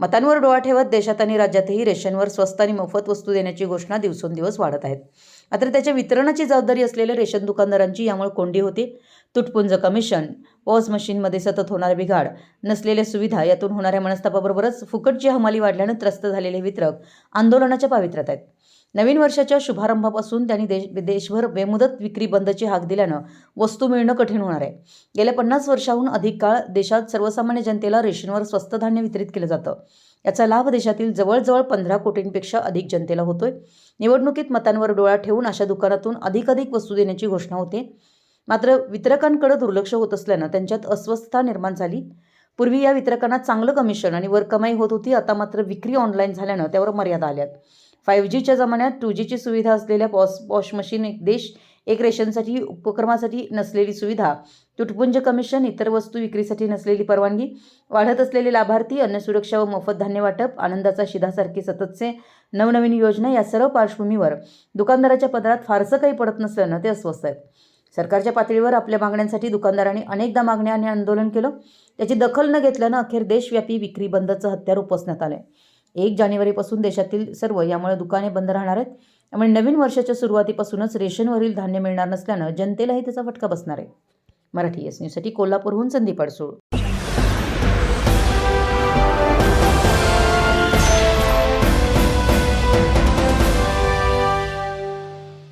मतांवर डोळा ठेवत देशात आणि राज्यातही रेशनवर स्वस्त आणि मोफत वस्तू देण्याची घोषणा दिवसेंदिवस वाढत आहेत. मात्र त्याच्या वितरणाची जबाबदारी असलेल्या रेशन दुकानदारांची यामुळे कोंडी होते. तुटपुंज कमिशन वॉश मशीनमध्ये सतत होणारे बिघाड नसलेल्या सुविधा यातून होणाऱ्या मनस्तापाबरोबरच फुकटची हमाली वाढल्यानं त्रस्त झालेले वितरक आंदोलनाच्या पावित्र्यात आहेत. नवीन वर्षाच्या शुभारंभापासून त्यांनी देश देशभर बेमुदत विक्री बंदची हाक दिल्यानं वस्तू मिळणं कठीण होणार आहे. गेल्या पन्नास वर्षाहून अधिक काळ देशात सर्वसामान्य जनतेला रेशनवर स्वस्त धान्य वितरित केलं जातं. याचा लाभ देशातील जवळजवळ पंधरा कोटींपेक्षा अधिक जनतेला होतोय. निवडणुकीत मतांवर डोळा ठेवून अशा दुकानातून अधिकाधिक वस्तू देण्याची घोषणा होते. मात्र वितरकांकडे दुर्लक्ष होत असल्यानं त्यांच्यात अस्वस्थता निर्माण झाली. पूर्वी या वितरकांना चांगलं कमिशन आणि वर कमाई होत होती. आता मात्र विक्री ऑनलाईन झाल्यानं त्यावर मर्यादा आल्यात. फाईव्ह जीच्या जमान्यात टू जीची सुविधा असलेल्या पॉस वॉश मशीन एक देश एक रेशनसाठी उपक्रमासाठी नसलेली सुविधा तुटपुंज कमिशन इतर वस्तू विक्रीसाठी नसलेली परवानगी वाढत असलेले लाभार्थी अन्न सुरक्षा व मोफत धान्य वाटप आनंदाचा शिधासारखी सततचे नवनवीन योजना या सर्व पार्श्वभूमीवर दुकानदाराच्या पदरात फारसं काही पडत नसल्यानं ते अस्वस्थ आहेत. सरकारच्या पातळीवर आपल्या मागण्यांसाठी दुकानदारांनी अनेकदा मागण्या आणि आंदोलन केलं. त्याची दखल न घेतल्यानं अखेर देशव्यापी विक्री बंदचं हत्यार उपसण्यात आलंय. एक जानेवारीपासून देशातील सर्व यामुळे दुकाने बंद राहणार आहेत. त्यामुळे नवीन वर्षाच्या सुरुवातीपासूनच रेशनवरील धान्य मिळणार नसल्यानं जनतेलाही त्याचा फटका बसणार आहे. मराठी एस न्यूजसाठी कोल्हापूरहून संदीप अडसूळ.